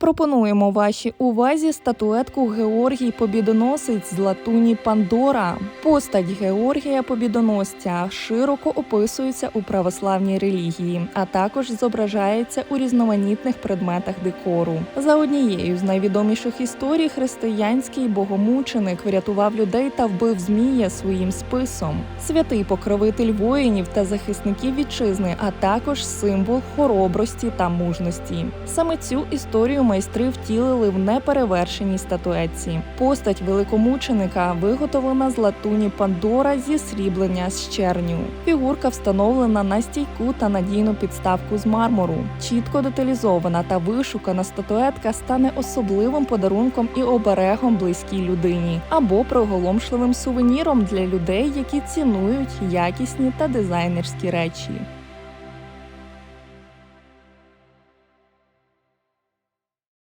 Пропонуємо вашій увазі статуетку Георгій Побідоносець з латуні Пандора. Постать Георгія Побідоносця широко описується у православній релігії, а також зображається у різноманітних предметах декору. За однією з найвідоміших історій, християнський богомученик врятував людей та вбив змія своїм списом. Святий покровитель воїнів та захисників вітчизни, а також символ хоробрості та мужності. Саме цю історію майстри втілили в неперевершеній статуетці. Постать великомученика виготовлена з латуні Пандора зі сріблення з черню. Фігурка встановлена на стійку та надійну підставку з мармуру. Чітко деталізована та вишукана статуетка стане особливим подарунком і оберегом близькій людині або приголомшливим сувеніром для людей, які цінують якісні та дизайнерські речі.